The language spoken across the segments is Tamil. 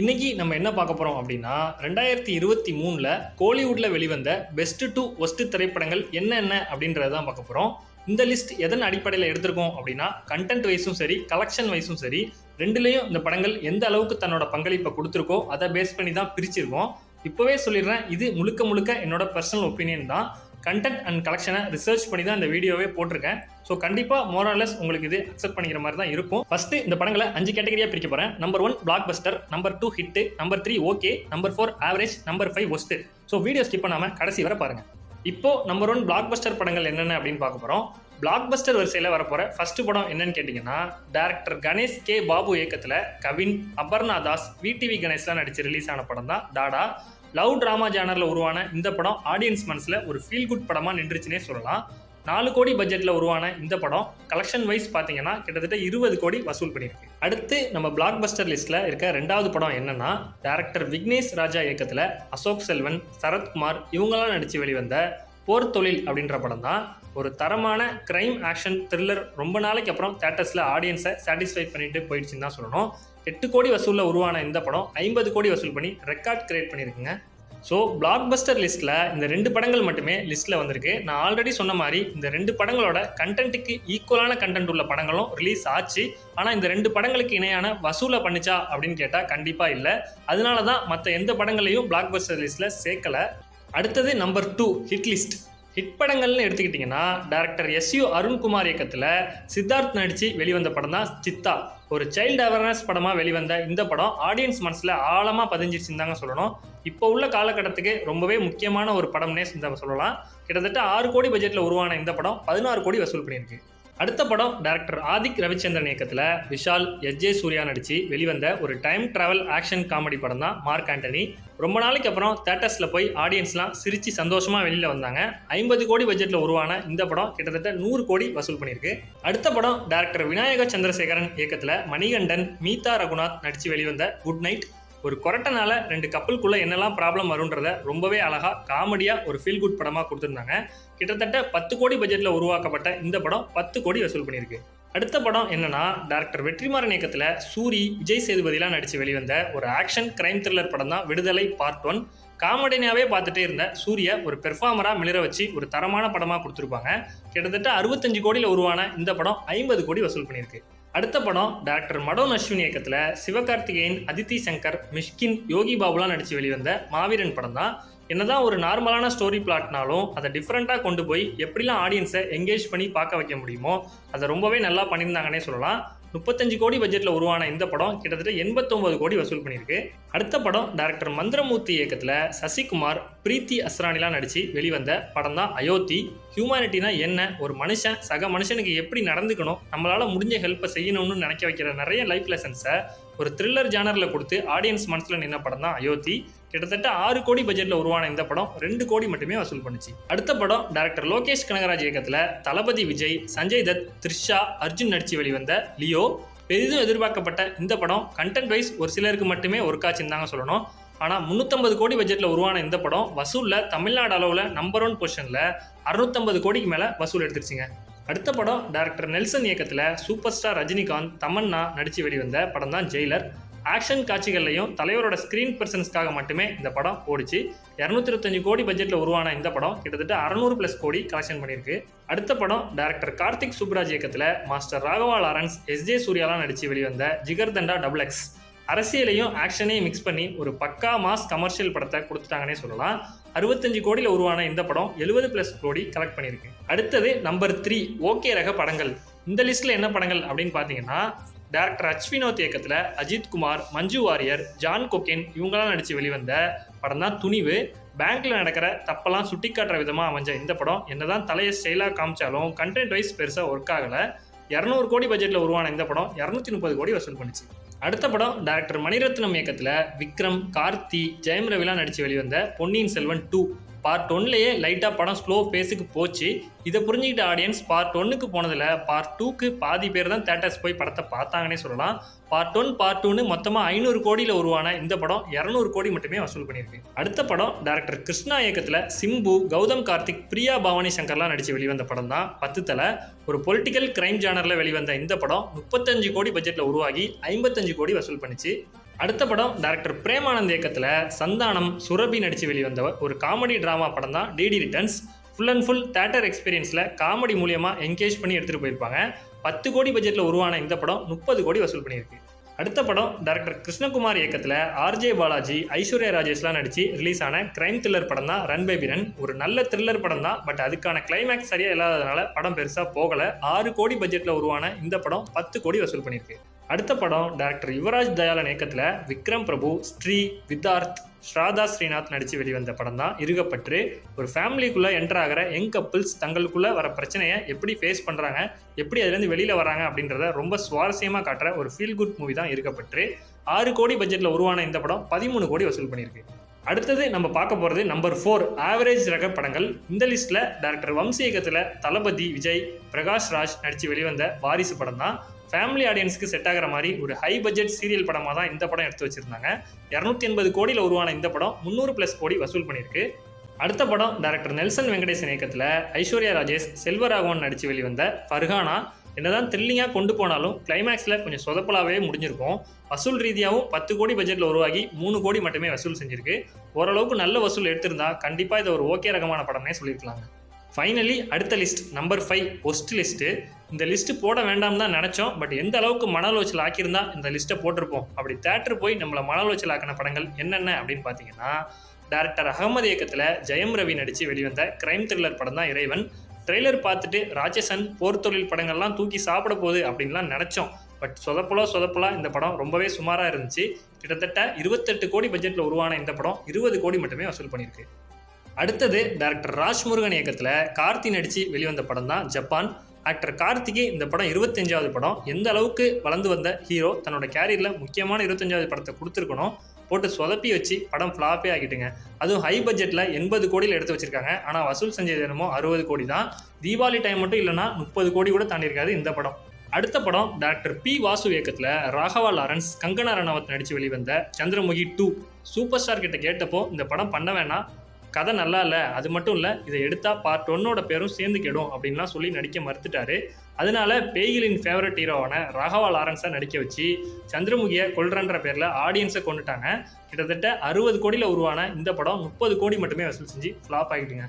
இன்னைக்கு நம்ம என்ன பார்க்க போறோம் அப்படின்னா ரெண்டாயிரத்தி இருபத்தி மூணுல கோலிவுட்ல வெளிவந்த பெஸ்ட் டு ஒஸ்ட் திரைப்படங்கள் என்னென்ன அப்படின்றத தான் பார்க்க போறோம். இந்த லிஸ்ட் எதன் அடிப்படையில் எடுத்திருக்கோம் அப்படின்னா கண்டென்ட் வைஸும் சரி கலெக்ஷன் வைஸும் சரி ரெண்டுலேயும் இந்த படங்கள் எந்த அளவுக்கு தன்னோட பங்களிப்பை கொடுத்துருக்கோ அதை பேஸ் பண்ணி தான் பிரிச்சிருக்கோம். இப்போவே சொல்லிடுறேன் இது முழுக்க முழுக்க என்னோட பர்சனல் ஒப்பீனியன் தான். கண்டென்ட் அண்ட் கலெக்ஷனை ரிசர்ச் பண்ணி தான் இந்த வீடியோவே போட்டிருக்கேன். ஸோ கண்டிப்பாக மோரலஸ் உங்களுக்கு இது அக்செப்ட் பண்ணிக்கிற மாதிரி தான் இருக்கும். ஃபர்ஸ்ட் இந்த படங்களை அஞ்சு கேட்டகரியாக பிரிக்க போகிறேன் number one blockbuster number two hit number three okay number four average number five worst so video skip பண்ணாமல் கடைசி வர பாருங்க. இப்போ நம்பர் ஒன் பிளாக் பஸ்டர் படங்கள் என்னென்ன அப்படின்னு பார்க்க போகிறோம் பிளாக் பஸ்டர் வரிசையில் வரப்போகிற ஃபர்ஸ்ட் படம் என்னன்னு கேட்டிங்கன்னா டேரக்டர் கணேஷ் கே. பாபு இயக்கத்தில் கவின் அபர்ணா தாஸ் விடிவி கணேஷ்லாம் நடித்து ரிலீஸ் ஆன படம் தான் டாடா. லவ் ட்ராமா ஜானரில் உருவான இந்த படம் ஆடியன்ஸ் மனசில் ஒரு ஃபீல் குட் படமாக நின்றுச்சுன்னே சொல்லலாம். நாலு கோடி பட்ஜெட்டில் உருவான இந்த படம் கலெக்ஷன் வைஸ் பார்த்தீங்கன்னா கிட்டத்தட்ட இருபது கோடி வசூல் பண்ணியிருக்கு. அடுத்து நம்ம பிளாக் பஸ்டர் லிஸ்ட்டில் இருக்க ரெண்டாவது படம் என்னன்னா டேரக்டர் விக்னேஷ் ராஜா இயக்கத்தில் அசோக் செல்வன் சரத்குமார் இவங்களாம் நடித்து வெளிவந்த போர் தொழில் அப்படின்ற படம் தான். ஒரு தரமான கிரைம் ஆக்ஷன் த்ரில்லர் ரொம்ப நாளைக்கு அப்புறம் தேட்டர்ஸில் ஆடியன்ஸை சாட்டிஸ்ஃபை பண்ணிட்டு போயிடுச்சுன்னு தான் சொல்லணும். எட்டு கோடி வசூலில் உருவான இந்த படம் ஐம்பது கோடி வசூல் பண்ணி ரெக்கார்ட் கிரியேட் பண்ணியிருக்குங்க. ஸோ பிளாக் பஸ்டர் லிஸ்ட்டில் இந்த ரெண்டு படங்கள் மட்டுமே லிஸ்ட்டில் வந்திருக்கு. நான் ஆல்ரெடி சொன்ன மாதிரி இந்த ரெண்டு படங்களோட கண்டென்ட்டுக்கு ஈக்குவலான கண்டென்ட் உள்ள படங்களும் ரிலீஸ் ஆச்சு. ஆனால் இந்த ரெண்டு படங்களுக்கு இணையான வசூலை பண்ணுச்சா அப்படின்னு கேட்டால் கண்டிப்பாக இல்லை. அதனால தான் மற்ற எந்த படங்களையும் பிளாக் பஸ்டர் லிஸ்ட்டில் சேர்க்கலை. அடுத்தது number two hit list hit படங்கள்னு எடுத்துக்கிட்டிங்கன்னா டேரக்டர் எஸ் யு அருண்குமார் இயக்கத்தில் சித்தார்த் நடித்து வெளிவந்த படம் தான் சித்தா. ஒரு சைல்டு அவேர்னஸ் படமாக வெளிவந்த இந்த படம் ஆடியன்ஸ் மனசில் ஆழமாக பதிஞ்சிருச்சுன்னு தாங்க சொல்லணும். இப்போ உள்ள காலகட்டத்துக்கு ரொம்பவே முக்கியமான ஒரு படம்னே சொல்லலாம். கிட்டத்தட்ட ஆறு கோடி பட்ஜெட்டில் உருவான இந்த படம் பதினாறு கோடி வசூல் பண்ணியிருக்கு. அடுத்த படம் டேரக்டர் ஆதிக் ரவிச்சந்திரன் இயக்கத்தில் விஷால் எஸ். ஜே. சூர்யா நடித்து வெளிவந்த ஒரு டைம் டிராவல் ஆக்ஷன் காமெடி படம் தான் மார்க் ஆண்டனி. ரொம்ப நாளைக்கு அப்புறம் தேட்டர்ஸில் போய் ஆடியன்ஸ்லாம் சிரித்து சந்தோஷமாக வெளியில் வந்தாங்க. ஐம்பது கோடி பட்ஜெட்டில் உருவான இந்த படம் கிட்டத்தட்ட நூறு கோடி வசூல் பண்ணியிருக்கு. அடுத்த படம் டேரக்டர் விநாயக சந்திரசேகரன் இயக்கத்தில் மணிகண்டன் மீதா ரகுநாத் நடித்து வெளிவந்த குட் நைட் ஒரு கொரட்டனால ரெண்டு கப்பலுக்குள்ள என்னெல்லாம் ப்ராப்ளம் வரும்ன்றத ரொம்பவே அழகா காமெடியா ஒரு ஃபீல் குட் படமா கொடுத்துருந்தாங்க. கிட்டத்தட்ட பத்து கோடி பட்ஜெட்ல உருவாக்கப்பட்ட இந்த படம் பத்து கோடி வசூல் பண்ணியிருக்கு. அடுத்த படம் என்னன்னா டேரக்டர் வெற்றிமாறன் இயக்கத்தில் சூரி விஜய் சேதுபதிலாம் நடித்து வெளிவந்த ஒரு ஆக்ஷன் கிரைம் த்ரில்லர் படம் தான் விடுதலை பார்ட் ஒன் காமெடினாவே பார்த்துட்டே இருந்த சூரிய ஒரு பெர்ஃபார்மராக மிளிர வச்சு ஒரு தரமான படமாக கொடுத்துருப்பாங்க. கிட்டத்தட்ட அறுபத்தஞ்சு கோடியில் உருவான இந்த படம் ஐம்பது கோடி வசூல் பண்ணியிருக்கு. அடுத்த படம் டாக்டர் மடோன் அஸ்வின் இயக்கத்தில் சிவகார்த்திகேயன் அதித்தி சங்கர் மிஷ்கின் யோகி பாபுலாம் நடித்து வெளிவந்த மாவீரன் படம் தான் என்னதான் ஒரு நார்மலான ஸ்டோரி பிளாட்னாலும் அதை டிஃப்ரெண்ட்டாக கொண்டு போய் எப்படிலாம் ஆடியன்ஸை என்கேஜ் பண்ணி பார்க்க வைக்க முடியுமோ அதை ரொம்பவே நல்லா பண்ணியிருந்தாங்கன்னே சொல்லலாம். முப்பத்தஞ்சு கோடி பட்ஜெட்டில் உருவான இந்த படம் கிட்டத்தட்ட எண்பத்தொம்பது கோடி வசூல் பண்ணியிருக்கு. அடுத்த படம் டேரக்டர் மந்திரமூர்த்தி இயக்கத்தில் சசிகுமார் பிரீத்தி அஸ்ரானிலாம் நடித்து வெளிவந்த படம் தான் அயோத்தி. ஹியூமானிட்டினா என்ன? ஒரு மனுஷன் சக மனுஷனுக்கு எப்படி நடந்துக்கணும்? நம்மளால் முடிஞ்ச ஹெல்ப்பை செய்யணும்னு நினைக்க வைக்கிற நிறைய லைஃப் லெசன்ஸை ஒரு த்ரில்லர் ஜானரில் கொடுத்து ஆடியன்ஸ் மனசில் நின்ன படம் தான் அயோத்தி. கிட்டத்தட்ட ஆறு கோடி பட்ஜெட்டில் உருவான இந்த படம் ரெண்டு கோடி மட்டுமே வசூல் பண்ணுச்சு. அடுத்த படம் டேரக்டர் லோகேஷ் கனகராஜ் இயக்கத்தில் தளபதி விஜய் சஞ்சய் தத் த்ரிஷா அர்ஜுன் நடித்து வெளிவந்த லியோ பெரிதும் எதிர்பார்க்கப்பட்ட இந்த படம் கண்டென்ட் வைஸ் ஒரு சிலருக்கு மட்டுமே ஒர்க் ஆச்சுன்னு தாங்க சொல்லணும். ஆனால் முந்நூற்றம்பது கோடி பட்ஜெட்டில் உருவான இந்த படம் வசூலில் தமிழ்நாடு அளவில் நம்பர் ஒன் பொசிஷனில் அறுநூத்தம்பது கோடிக்கு மேலே வசூல் எடுத்துருச்சுங்க. அடுத்த படம் டேரக்டர் நெல்சன் இயக்கத்தில் சூப்பர் ஸ்டார் ரஜினிகாந்த் தமன்னா நடித்து வெளிவந்த படம் தான் ஜெயிலர் ஆக்ஷன் காட்சிகள்லையும் தலைவரோட ஸ்க்ரீன் பர்சன்ஸ்க்காக மட்டுமே இந்த படம் ஓடிச்சு. இரநூத்தி இருபத்தஞ்சு கோடி பட்ஜெட்டில் உருவான இந்த படம் கிட்டத்தட்ட அறநூறு ப்ளஸ் கோடி கலெக்ஷன் பண்ணியிருக்கு. அடுத்த படம் டேரக்டர் கார்த்திக் சுப்ராஜ் இயக்கத்தில் master Raghava Lawrence S J சூர்யாலாம் நடித்து வெளிவந்த ஜிகர்தண்டா டபுள் எக்ஸ் அரசியலையும் ஆக்ஷனையும் மிக்ஸ் பண்ணி ஒரு பக்கா மாஸ் கமர்ஷியல் படத்தை கொடுத்துட்டாங்கன்னே சொல்லலாம். அறுபத்தஞ்சு கோடியில் உருவான இந்த படம் எழுபது ப்ளஸ் கோடி கலெக்ட் பண்ணியிருக்கு. அடுத்தது நம்பர் த்ரீ ஓகே ரக படங்கள். இந்த லிஸ்ட்டில் என்ன படங்கள் அப்படின்னு பார்த்தீங்கன்னா டேரக்டர் அச் வினோத் இயக்கத்தில் அஜித் குமார் மஞ்சு வாரியர் ஜான் கொக்கேன் இவங்களாம் நடித்து வெளிவந்த படம் தான் துணிவு. பேங்க்ல நடக்கிற தப்பெல்லாம் சுட்டி காட்டுற விதமாக அமைஞ்ச இந்த படம். என்னதான் தலையை ஸ்டைலாக காமிச்சாலும் கண்டென்ட் வைஸ் பெருசாக ஒர்க் ஆகலை. இரநூறு கோடி பட்ஜெட்டில் உருவான இந்த படம் இரநூத்தி முப்பது கோடி வசூல் பண்ணிச்சு. அடுத்த படம் டேரக்டர் மணிரத்னம் இயக்கத்தில் விக்ரம் கார்த்தி ஜெயம் ரவிலாம் நடித்து வெளிவந்த பொன்னியின் செல்வன் டூ பார்ட் ஒன்லேயே லைட்டாக படம் ஸ்லோ பேஸுக்கு போச்சு. இதை புரிஞ்சுக்கிட்ட ஆடியன்ஸ் பார்ட் ஒன்னுக்கு போனதில் பார்ட் டூக்கு பாதி பேர் தான் தேட்டர்ஸ் போய் படத்தை பார்த்தாங்கன்னே சொல்லலாம். பார்ட் ஒன் பார்ட் டூன்னு மொத்தமாக ஐநூறு கோடியில் உருவான இந்த படம் இரநூறு கோடி மட்டுமே வசூல் பண்ணியிருக்கு. அடுத்த படம் டேரக்டர் கிருஷ்ணா இயக்கத்தில் சிம்பு கௌதம் கார்த்திக் பிரியா பவானி சங்கர்லாம் நடித்து வெளிவந்த படம் தான். பத்து தலை ஒரு பொலிட்டிக்கல் கிரைம் ஜானரில் வெளிவந்த இந்த படம் முப்பத்தஞ்சு கோடி பட்ஜெட்டில் உருவாகி ஐம்பத்தஞ்சு கோடி வசூல் பண்ணிச்சு. அடுத்த படம் டேரக்டர் பிரேமானந்த் இயக்கத்தில் சந்தானம் சுரபி நடித்து வெளிவந்த ஒரு காமெடி ட்ராமா படம் தான் DD returns full and full theatre எக்ஸ்பீரியன்ஸில் காமெடி மூலியமாக என்கேஜ் பண்ணி எடுத்துகிட்டு போயிருப்பாங்க. பத்து கோடி பட்ஜெட்டில் உருவான இந்த படம் முப்பது கோடி வசூல் பண்ணியிருக்கு. அடுத்த படம் டேரக்டர் கிருஷ்ணகுமார் இயக்கத்தில் ஆர்ஜே பாலாஜி ஐஸ்வர்யா ராஜேஷ்லாம் நடித்து ரிலீஸ் ஆன கிரைம் த்ரில்லர் படம் தான் ரன் பேபி ரன் ஒரு நல்ல த்ரில்லர் படம் தான் பட் அதுக்கான கிளைமேக்ஸ் சரியாக இல்லாததுனால படம் பெருசாக போகலை. ஆறு கோடி பட்ஜெட்டில் உருவான இந்த படம் பத்து கோடி வசூல் பண்ணியிருக்கு. அடுத்த படம் டேரக்டர் யுவராஜ் தயாளன் இயக்கத்தில் விக்ரம் பிரபு ஸ்ரீ வித்தார்த் ஸ்ராதா ஸ்ரீநாத் நடித்து வெளிவந்த படம் தான் இருகப்பற்று ஒரு ஃபேமிலிக்குள்ளே என்டர் ஆகிற யங் கப்பிள்ஸ் தங்களுக்குள்ளே வர பிரச்சனையை எப்படி ஃபேஸ் பண்ணுறாங்க எப்படி அதுலேருந்து வெளியில் வராங்க அப்படின்றத ரொம்ப சுவாரஸ்யமாக காட்டுற ஒரு ஃபீல் குட் மூவி தான் இருக்கப்பற்று ஆறு கோடி பட்ஜெட்டில் உருவான இந்த படம் பதிமூணு கோடி வசூல் பண்ணியிருக்கு. அடுத்தது நம்ம பார்க்க போகிறது நம்பர் ஃபோர் ஆவரேஜ் ரக படங்கள். இந்த லிஸ்ட்டில் டேரக்டர் வம்சி இயக்கத்தில் தளபதி விஜய் பிரகாஷ் ராஜ் நடித்து வெளிவந்த வாரிசு படம் தான் ஃபேமிலி ஆடியன்ஸ்க்கு செட் ஆகிற மாதிரி ஒரு ஹை பட்ஜெட் சீரியல் படமாக தான் இந்த படம் எடுத்து வச்சுருந்தாங்க. இரநூத்தி எண்பது கோடியில் உருவான இந்த படம் முந்நூறு ப்ளஸ் கோடி வசூல் பண்ணியிருக்கு. அடுத்த படம் டேரக்டர் நெல்சன் வெங்கடேசன் இயக்கத்தில் ஐஸ்வர்யா ராஜேஷ் செல்வராகவன் நடித்து வெளிவந்த ஃபர்ஹானா என்னதான் த்ரில்லிங்காக கொண்டு போனாலும் கிளைமேக்ஸில் கொஞ்சம் சொதப்பலாகவே முடிஞ்சிருக்கும். வசூல் ரீதியாகவும் பத்து கோடி பட்ஜெட்டில் உருவாகி மூணு கோடி மட்டுமே வசூல் செஞ்சிருக்கு. ஓரளவுக்கு நல்ல வசூல் எடுத்திருந்தா கண்டிப்பாக இது ஒரு ஓகே ரகமான படம்னே சொல்லியிருக்கலாங்க. ஃபைனலி அடுத்த list number five worst list இந்த லிஸ்ட்டு போட வேண்டாம் தான் நினச்சோம். பட் எந்த அளவுக்கு மன ஆக்கியிருந்தா இந்த லிஸ்ட்டை போட்டிருப்போம். அப்படி தேட்டர் போய் நம்மளை மணலோச்சல் ஆக்கின படங்கள் என்னென்ன அப்படின்னு பார்த்தீங்கன்னா டேரக்டர் அகமது இயக்கத்தில் ஜெயம் ரவி நடித்து வெளிவந்த கிரைம் த்ரில்லர் படம் தான் இறைவன். ட்ரெய்லர் பார்த்துட்டு ராட்சசன் போர் தொழில் படங்கள்லாம் தூக்கி சாப்பிட போகுது அப்படின்லாம் நினச்சோம். பட் சொதப்பலோ சொதப்பலா இந்த படம் ரொம்பவே சுமாராக இருந்துச்சு. கிட்டத்தட்ட இருபத்தெட்டு கோடி பட்ஜெட்டில் உருவான இந்த படம் இருபது கோடி மட்டுமே வசூல் பண்ணியிருக்கு அடுத்தது டேரக்டர் ராஜ்முருகன் இயக்கத்தில் கார்த்தி நடித்து வெளிவந்த படம் தான் ஜப்பான். ஆக்டர் கார்த்திகே இந்த படம் இருபத்தஞ்சாவது படம். எந்த அளவுக்கு வளர்ந்து வந்த ஹீரோ தன்னோட கேரியரில் முக்கியமான இருபத்தஞ்சாவது படத்தை கொடுத்துருக்கணும். போட்டு சொதப்பி வச்சு படம் ஃப்ளாப்பே ஆகிட்டுங்க. அதுவும் ஹை பட்ஜெட்டில் எண்பது கோடியில் எடுத்து வச்சிருக்காங்க. ஆனால் வசூல் செஞ்சது என்னமோ அறுபது கோடி தான். தீபாவளி டைம் மட்டும் இல்லைனா முப்பது கோடி கூட தாண்டியிருக்காது இந்த படம். அடுத்த படம் டாக்டர் பி வாசு இயக்கத்தில் ராகவா லாரன்ஸ் கங்கனா ரணவத் நடித்து வெளிவந்த சந்திரமுகி டூ சூப்பர் ஸ்டார் கிட்ட கேட்டப்போ இந்த படம் பண்ண வேணாம். கதை நல்லா இல்லை அது மட்டும் இல்லை இதை எடுத்தால் பார்ட் ஒன்னோட பேரும் சேர்ந்து கெடும் அப்படின்லாம் சொல்லி நடிக்க மறுத்துட்டாரு. அதனால பேய்களின் ஃபேவரட் ஹீரோவான ராகவா லாரன்ஸை நடிக்க வச்சு சந்திரமுகியை கொல்றன்ற பேரில் ஆடியன்ஸை கொண்டுட்டாங்க. கிட்டத்தட்ட அறுபது கோடியில் உருவான இந்த படம் முப்பது கோடி மட்டுமே வசூல் செஞ்சு ஃப்ளாப் ஆகிட்டுங்க.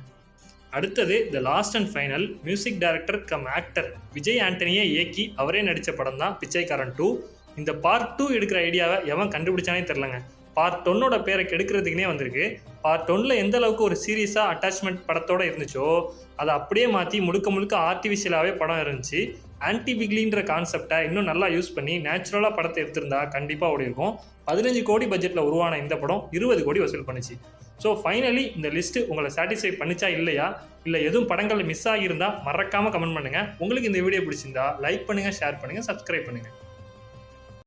அடுத்தது the last and final music director cum actor Vijay ஆண்டனியை இயக்கி அவரே நடித்த படம் தான் பிச்சைக்காரன் டூ இந்த பார்ட் டூ எடுக்கிற ஐடியாவை எவன் கண்டுபிடிச்சானே தெரிலங்க பார்ட் ஒன்னோட பேரை கெடுக்கிறதுக்குனே வந்திருக்கு. பார்ட் ஒன்னில் எந்த அளவுக்கு ஒரு சீரியஸாக அட்டாச்மெண்ட் படத்தோடு இருந்துச்சோ அதை அப்படியே மாற்றி முழுக்க முழுக்க ஆர்டிஃபிஷியலாகவே படம் இருந்துச்சு. ஆன்டிபிக்லின்ற கான்செப்டை இன்னும் நல்லா யூஸ் பண்ணி நேச்சுரலாக படத்தை எடுத்திருந்தா கண்டிப்பாக ஓடி இருக்கும் பதினஞ்சு கோடி பட்ஜெட்டில் உருவான இந்த படம் இருபது கோடி வசூல் பண்ணுச்சு. ஸோ ஃபைனலி இந்த லிஸ்ட்டு உங்களை சாட்டிஸ்ஃபை பண்ணிச்சா இல்லையா? இல்லை எதுவும் படங்கள் மிஸ் ஆகியிருந்தால் மறக்காமல் கமெண்ட் பண்ணுங்கள் உங்களுக்கு இந்த வீடியோ பிடிச்சிருந்தா லைக் பண்ணுங்கள் ஷேர் பண்ணுங்கள் சப்ஸ்கிரைப் பண்ணுங்கள்